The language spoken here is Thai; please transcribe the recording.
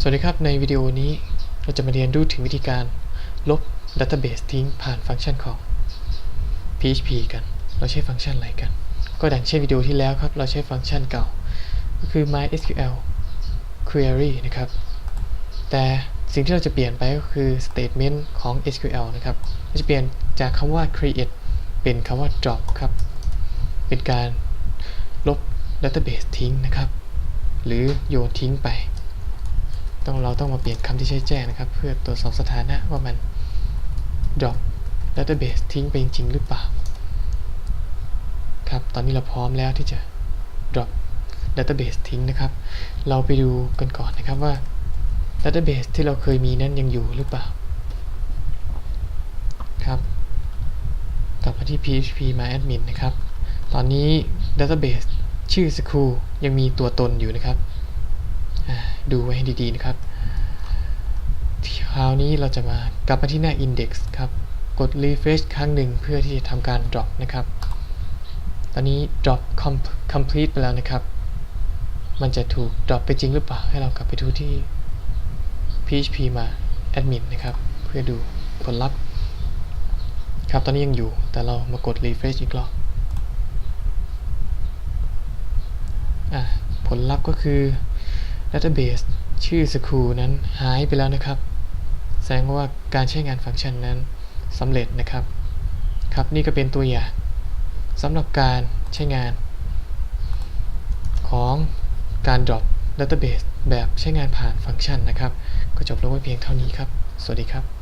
สวัสดีครับ ในวิดีโอนี้เราจะมาเรียนรู้ถึงวิธีการลบ Database ทิ้งผ่านฟังก์ชันของ PHP กัน เราใช้ฟังก์ชันอะไรกัน ก็ดังเช่นวิดีโอที่แล้วครับ เราใช้ฟังก์ชันเก่า ก็คือ MySQL query นะครับ แต่สิ่งที่เราจะเปลี่ยนไปก็คือ statement ของ SQL นะครับเราจะเปลี่ยนจากคำว่า create เป็นคำว่า drop ครับ เป็นการลบ database ทิ้งนะครับ หรือโยนทิ้งไป ต้องเราต้องมาเปลี่ยนคำที่ใช้แจ้งนะครับ เพื่อตรวจสอบสถานะว่ามัน drop database ทิ้งไปจริงหรือเปล่า ครับ ตอนนี้เราพร้อมแล้วที่จะ drop database ทิ้งนะครับ เราไปดูกันก่อนนะครับว่า database ที่เราเคยมีนั้นยังอยู่หรือเปล่า ครับกลับมาที่ php myadmin นะครับ ตอนนี้ database ชื่อ school ยังมีตัวตนอยู่นะครับ ดูไว้ให้ดีๆนะครับคราวนี้เราจะมากลับมาที่หน้า index ครับ กด refresh ครั้งหนึ่งเพื่อที่จะทำการ drop นะครับ ตอนนี้ drop com- complete ไปแล้วนะครับ มันจะถูก drop ไปจริงหรือเปล่า ให้เรากลับไปดูที่ php มา admin นะครับ เพื่อดูผลลัพธ์ครับ ตอนนี้ยังอยู่ แต่เรามากด refresh อีกรอบอะผลลัพธ์ก็คือ รัตเตอร์เบสชื่อสคูนั้นหายไปแล้วนะครับ แสดงว่าการใช้งานฟังก์ชันนั้นสำเร็จนะครับ ครับนี่ก็เป็นตัวอย่างสำหรับการใช้งาน ของการ drop database แบบใช้งานผ่านฟังก์ชันนะครับ ก็จบลงไว้เพียงเท่านี้ครับ สวัสดีครับ